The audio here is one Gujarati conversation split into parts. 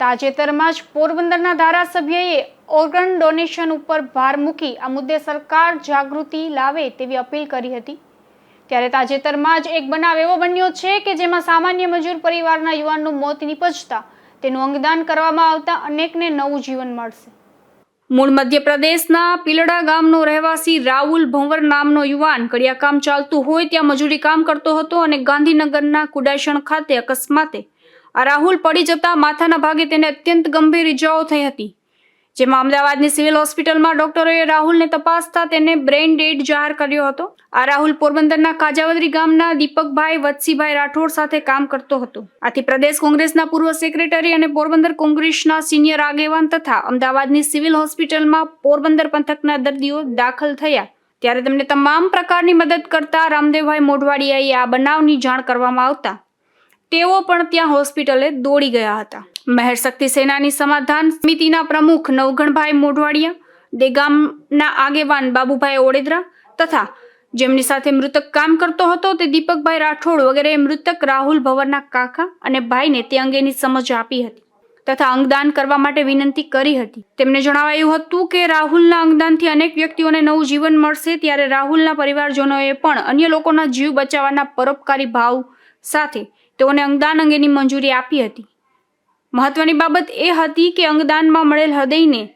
તાજેતરમાં જ પોરબંદરના ધારાસભ્યએ ઓર્ગન ડોનેશન ઉપર ભાર મૂકી આ મુદ્દે સરકાર જાગૃતિ લાવે તેવી અપીલ કરી હતી. ત્યારે તાજેતરમાં જ એક બનાવ એવો બન્યો છે કે જેમાં સામાન્ય મજૂર પરિવારના યુવાનનું મોત નિપજતા તેનું અંગદાન કરવામાં આવતા અનેકને નવું જીવન મળશે. મૂળ મધ્યપ્રદેશના પીલડા ગામનો રહેવાસી રાહુલ ભંવર નામનો યુવાન કડિયા કામ ચાલતું હોય ત્યાં મજૂરી કામ કરતો હતો અને ગાંધીનગરના કુડાસણ ખાતે અકસ્માતે આ રાહુલ પડી જતા માથાના ભાગે તેને અત્યંત ગંભીર ઇજાઓ થઈ હતી. જેમાં અમદાવાદની સિવિલ હોસ્પિટલમાં ડોક્ટરોએ રાહુલને તપાસતા તેને બ્રેઇન ડેડ જાહેર કર્યો હતો. આ રાહુલ પોરબંદરના કાજાવદરી ગામના દીપકભાઈ વત્સીભાઈ રાઠોડ સાથે કામ કરતો હતો. આથી પ્રદેશ કોંગ્રેસના પૂર્વ સેક્રેટરી અને પોરબંદર કોંગ્રેસના સિનિયર આગેવાન તથા અમદાવાદની સિવિલ હોસ્પિટલમાં પોરબંદર પંથકના દર્દીઓ દાખલ થયા. ત્યારે તેમને તમામ પ્રકારની મદદ કરતા રામદેવભાઈ મોઢવાડિયાએ આ બનાવની જાણ કરવામાં આવતા તેઓ પણ ત્યાં હોસ્પિટલે દોડી ગયા હતા. મહેર શક્તિ સેનાની સમાધાન સમિતિના પ્રમુખ નવગણભાઈ મોઢવાડિયા દેગામના આગેવાન બાબુભાઈ ઓડેદરા તથા જેમની સાથે મૃતક કામ કરતો હતો તે દીપકભાઈ રાઠોડ વગેરે મૃતક રાહુલ ભવરના કાકા અને ભાઈને તે અંગેની સમજ આપી હતી તથા અંગદાન કરવા માટે વિનંતી કરી હતી. તેમને જણાવાયું હતું કે રાહુલના અંગદાનથી અનેક વ્યક્તિઓને નવું જીવન મળશે ત્યારે રાહુલના પરિવારજનોએ પણ અન્ય લોકોના જીવ બચાવવાના પરોપકારી ભાવ સાથે તેઓને અંગદાન અંગેની મંજૂરી આપી હતી. મહત્વની બાબત એ હતી કે અંગદાનમાં મળેલ હૃદયને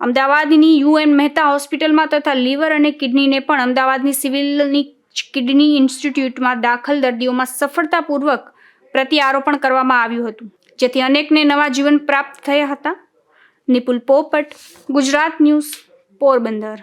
અમદાવાદની યુએન મહેતા હોસ્પિટલમાં તથા લીવર અને કિડનીને પણ અમદાવાદની સિવિલની કિડની ઇન્સ્ટિટ્યૂટમાં દાખલ દર્દીઓમાં સફળતાપૂર્વક પ્રત્યારોપણ કરવામાં આવ્યું હતું. જેથી અનેકને નવા જીવન પ્રાપ્ત થયા હતા. નિપુલ પોપટ, ગુજરાત ન્યૂઝ, પોરબંદર.